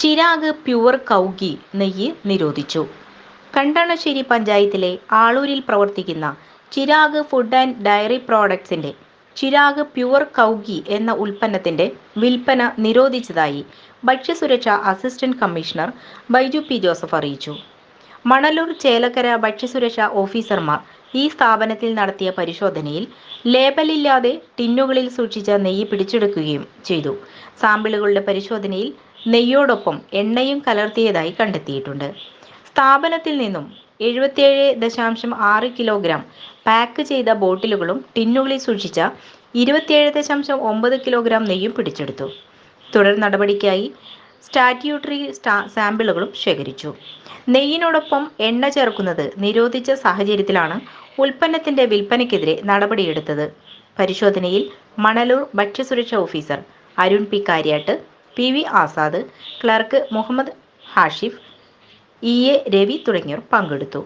Chirag pure കൗഗി നെയ്യ് നിരോധിച്ചു. കണ്ടണശ്ശേരി പഞ്ചായത്തിലെ ആളൂരിൽ പ്രവർത്തിക്കുന്ന ചിരാഗ് ഫുഡ് ആൻഡ് ഡയറി പ്രോഡക്ട്സിന്റെ ചിരാഗ് പ്യുവർ കൗഗി എന്ന ഉൽപ്പന്നത്തിന്റെ വിൽപ്പന നിരോധിച്ചതായി ഭക്ഷ്യസുരക്ഷാ assistant commissioner Baiju P Joseph അറിയിച്ചു. മണലൂർ ചേലക്കര ഭക്ഷ്യസുരക്ഷാ ഓഫീസർമാർ ഈ സ്ഥാപനത്തിൽ നടത്തിയ പരിശോധനയിൽ ലേബലില്ലാതെ ടിന്നുകളിൽ സൂക്ഷിച്ച നെയ്യ് പിടിച്ചെടുക്കുകയും ചെയ്തു. സാമ്പിളുകളുടെ പരിശോധനയിൽ നെയ്യോടൊപ്പം എണ്ണയും കലർത്തിയതായി കണ്ടെത്തിയിട്ടുണ്ട്. സ്ഥാപനത്തിൽ നിന്നും എഴുപത്തിയേഴ് ദശാംശം ആറ് കിലോഗ്രാം പാക്ക് ചെയ്ത ബോട്ടിലുകളും ടിന്നുകളിൽ സൂക്ഷിച്ച ഇരുപത്തിയേഴ് ദശാംശം ഒമ്പത് കിലോഗ്രാം നെയ്യും പിടിച്ചെടുത്തു. തുടർ നടപടിക്കായി സ്റ്റാറ്റ്യൂട്ടറി സാമ്പിളുകളും ശേഖരിച്ചു. നെയ്യിനോടൊപ്പം എണ്ണ ചേർക്കുന്നത് നിരോധിച്ച സാഹചര്യത്തിലാണ് ഉൽപ്പന്നത്തിന്റെ വിൽപ്പനയ്ക്കെതിരെ നടപടിയെടുത്തത്. പരിശോധനയിൽ മണലൂർ ഭക്ഷ്യസുരക്ഷാ officer Arun P Karyattu P V Azad clerk Muhammad Hashif E A Ravi തുടങ്ങിയവർ പങ്കെടുത്തു.